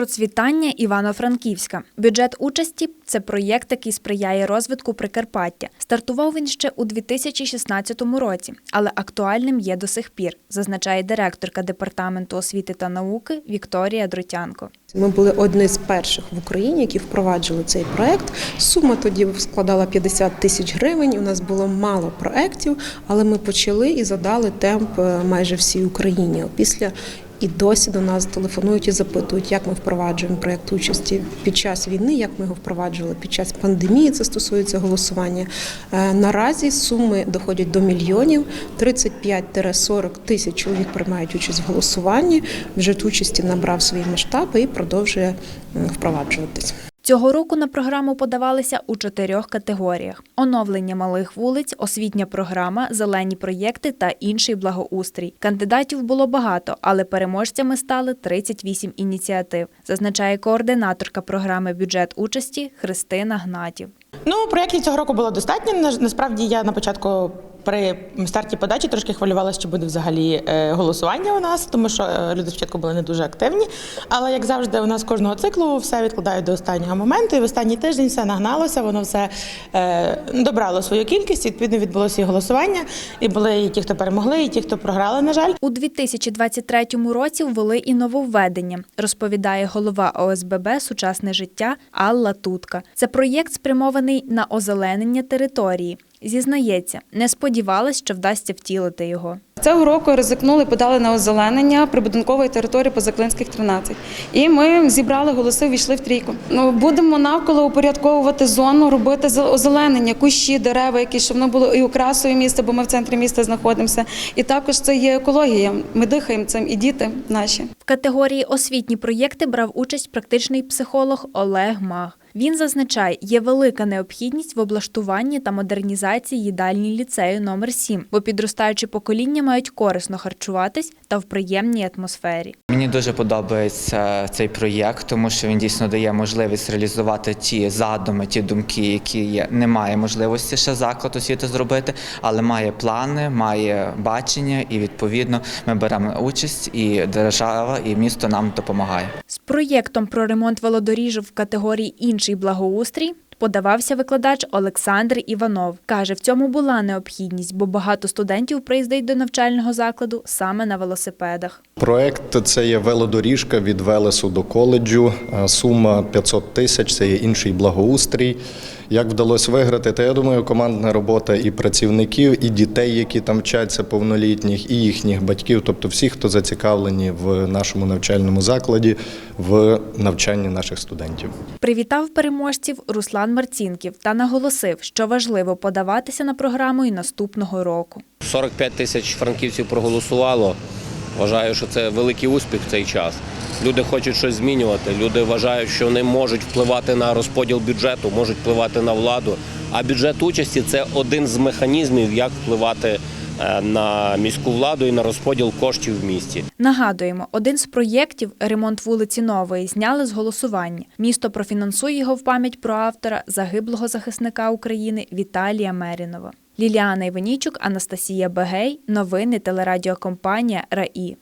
процвітання Івано-Франківська. Бюджет участі це проєкт, який сприяє розвитку Прикарпаття. Стартував він ще у 2016 році, але актуальним є до сих пір, зазначає директорка департаменту освіти та науки Вікторія Дротянко. Ми були одні з перших в Україні, які впроваджували цей проект. Сума тоді складала 50 тисяч гривень. У нас було мало проєктів, але ми почали і задали темп е, майже всій Україні. Після і досі до нас телефонують і запитують, як ми впроваджуємо проєкт участі під час війни, як ми його впроваджували під час пандемії. Це стосується голосування. Е, Наразі суми доходять до мільйонів. 35-40 тисяч чоловік приймають участь в голосуванні. Вже участі набрав свої масштаби і продовжує впроваджуватись. Цього року на програму подавалися у чотирьох категоріях: оновлення малих вулиць, освітня програма, зелені проєкти та інший благоустрій. Кандидатів було багато, але переможцями стали 38 ініціатив, зазначає координаторка програми бюджет участі Христина Гнатів. Ну, проєктів цього року було достатньо. На- Насправді я на початку при старті подачі трошки хвилювалася, чи буде взагалі е, голосування у нас, тому що е, люди спочатку були не дуже активні. Але як завжди, у нас кожного циклу все відкладають до останнього моменту. І в останній тиждень все нагналося, воно все е, добрало свою кількість. Відповідно, відбулося і голосування. І були і ті, хто перемогли, і ті, хто програли, на жаль. У 2023 році ввели і нововведення, розповідає голова ОСББ Сучасне життя Алла Тутка. Це проєкт спрямований на озеленення території. Зізнається, не сподівалась, що вдасться втілити його. Цього року ризикнули, подали на озеленення прибудинкової території Позаклинських 13. І ми зібрали голоси, війшли в трійку. Ну будемо навколо упорядковувати зону, робити озеленення, кущі, дерева, які щоб воно було і окрасою міста, бо ми в центрі міста знаходимося. І також це є екологія. Ми дихаємо цим, і діти наші. В категорії освітні проєкти брав участь практичний психолог Олег Маг. Він зазначає, є велика необхідність в облаштуванні та модернізації їдальні ліцею номер 7 бо підростаючі покоління мають корисно харчуватись та в приємній атмосфері. Мені дуже подобається цей проєкт, тому що він дійсно дає можливість реалізувати ті задуми, ті думки, які є. Немає можливості ще заклад освіти зробити, але має плани, має бачення, і відповідно ми беремо участь, і держава, і місто нам допомагає. З проєктом про ремонт велодоріжок в категорії інший благоустрій подавався викладач Олександр Іванов. Каже, в цьому була необхідність, бо багато студентів приїздить до навчального закладу саме на велосипедах. Проект це є велодоріжка від Велесу до коледжу. Сума 500 тисяч. Це є інший благоустрій. Як вдалося виграти? Та я думаю, командна робота і працівників, і дітей, які там вчаться повнолітніх, і їхніх батьків, тобто всіх, хто зацікавлені в нашому навчальному закладі, в навчанні наших студентів. Привітав переможців Руслан Марцінків та наголосив, що важливо подаватися на програму і наступного року. 45 тисяч франківців проголосувало. Вважаю, що це великий успіх в цей час. Люди хочуть щось змінювати. Люди вважають, що вони можуть впливати на розподіл бюджету, можуть впливати на владу. А бюджет участі це один з механізмів, як впливати е, на міську владу і на розподіл коштів в місті. Нагадуємо, один з проєктів ремонт вулиці Нової зняли з голосування. Місто профінансує його в пам'ять про автора загиблого захисника України Віталія Мерінова. Ліліана Іванійчук, Анастасія Бегей. Новини телерадіокомпанія РАІ.